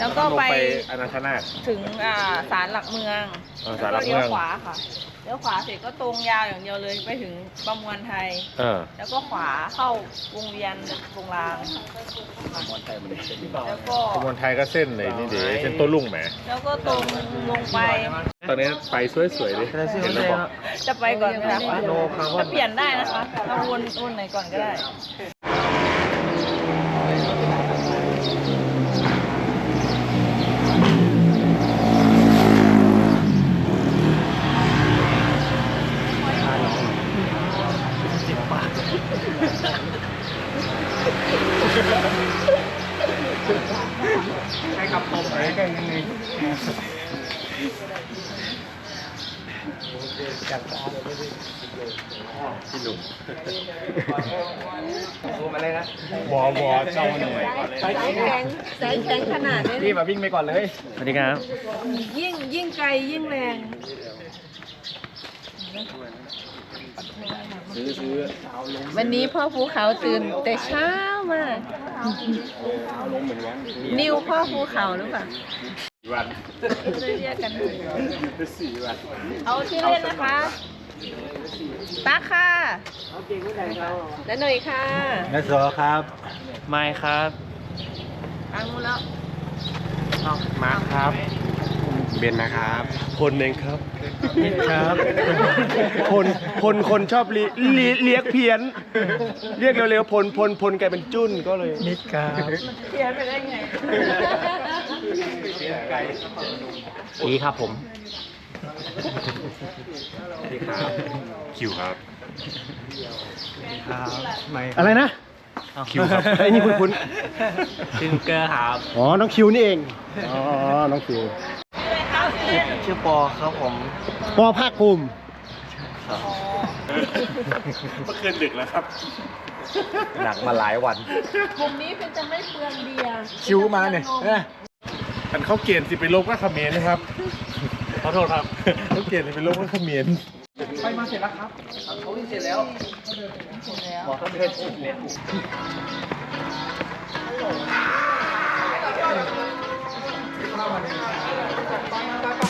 แล้วก็ลงไปไปอนันทนาถถึงอ่าศาลหลักเมืองเออแล้วศาลหลัก็กเมืเลี้อยงวขวาค่ะเลี้ยวขวาเสร็จก็ตรงยาวอย่างเดียวเลยไปถึงประมวลไทย เออ แล้วก็ขวาเข้าวงเวียนวงรางแล้วก็ขบวนไทยก็เส้นเลยนี่ดีเส้นโต้รุ่งแหม แล้วก็ตรงลงไป ตอนนี้ไฟสวยๆดิเห็นแล้วบอก จะไปก่อนไหมคะจะเปลี่ยนได้นะคะเราวนวนไหนก่อนก็ได้ พี่หนุ่มวอวอเจ้าหน่วยก่อนเลยสายแข็งสายแข็งขนาดนี้พี่มาวิ่งไปก่อนเลย สวัสดีครับ ยิ่งยิ่งไกลยิ่งแรง ซื้อซื้อวันนี้พ่อภูเขาตื่นแต่เช้ามาเอาลงเหมือนกันนิวพ่อภูเขาหรือเปล่าวันเลยเรียกกันสี่วันเอาชื่อเล่นนะคะตั๊กค่ะและหน่อยค่ะนักสอครับไม่ครับทางนู้นแล้วมาครับ เบนนะครับ คนเองครับครับคนคนคนชอบเรียเรียเรียกเพี้ยน เรียกเร็วๆพลพลพลกลายเป็นจุ้นก็เลยนิดครับเขียนไปได้ไงดีครับผมพี่ครับคิวครับครับไม่อะไรนะคิวครับไอ้นี่คุณคุณซิงเกอร์ครับอ๋อน้องคิวนี่เองอ๋อน้องคิว ชื่อปอครับผมปอภาคภูมิเมื่อคืนดึกแล้วครับ หนักมาหลายวัน กลุ่มนี้เป็นจะไม่เปลืองเบียร์คิวมาเนี่ยเอ้ยอันเขาเกณฑ์สิไปลบก็เขมรนะครับ ขอโทษครับเขาเกณฑ์สิไปลบก็เขมรเขาหัวล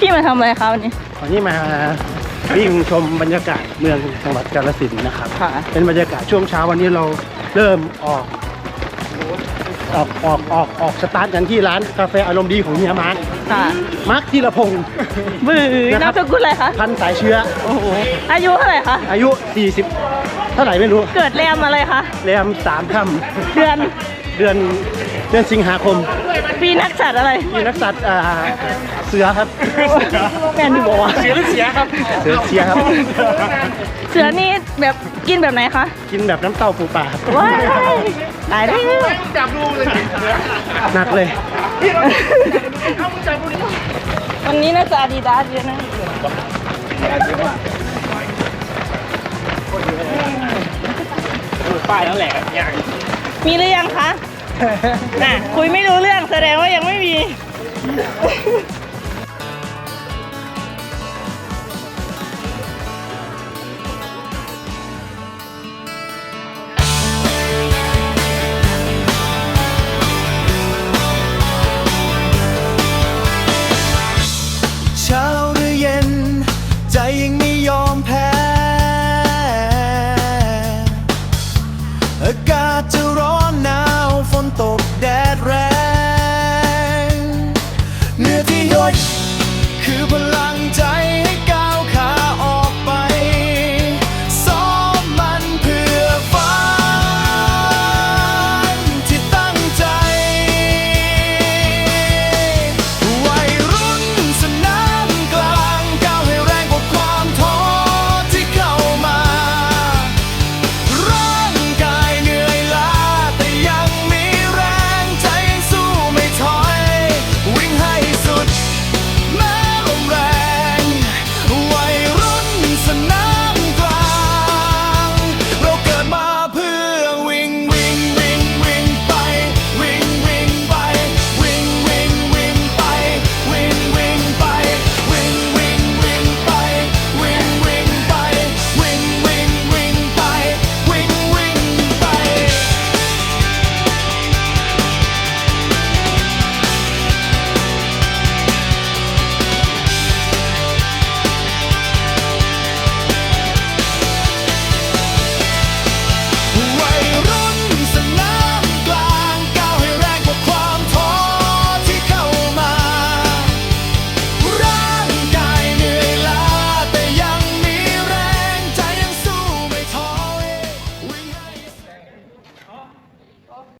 พี่มาทำอะไรคะวันนี้ วันนี้มาวิ่งชมบรรยากาศเมืองจังหวัดกาฬสินธุ์นะครับ ค่ะ เป็นบรรยากาศช่วงเช้าวันนี้เราเริ่มออก ออกออกออกออกสตาร์ทกันที่ร้านกาแฟอารมณ์ดีของเฮียมาร์คค่ะมาร์คธีรพงศ์ บื้อนะครับ นามสกุลอะไรคะ พันสายเชื้อ โอ้โห อายุเท่าไหร่คะ อายุ 40 เท่าไหร่ไม่รู้เกิดแรมอะไรคะ แรมสามค่เดือนำเดือนเดือนสิงหาคม ปีนักสัตว์อะไรมีนักสัตว์อ่าเสือครับแมนอยู่บอกว่าเสียหรือเสียครับ เสือเสียครับ เสือนี่แบบกินแบบไหนคะกินแบบน้ำเต้าปูปลาครับว้ายตายแล้วจับดูเลยหนักเลยวันนี้น่าจะอาดิดาสเยอะนะป้ายแล้วแหละอย่างมีหรือยังคะ น่ะคุยไม่รู้เรื่องแสดงว่ายังไม่มี เช้า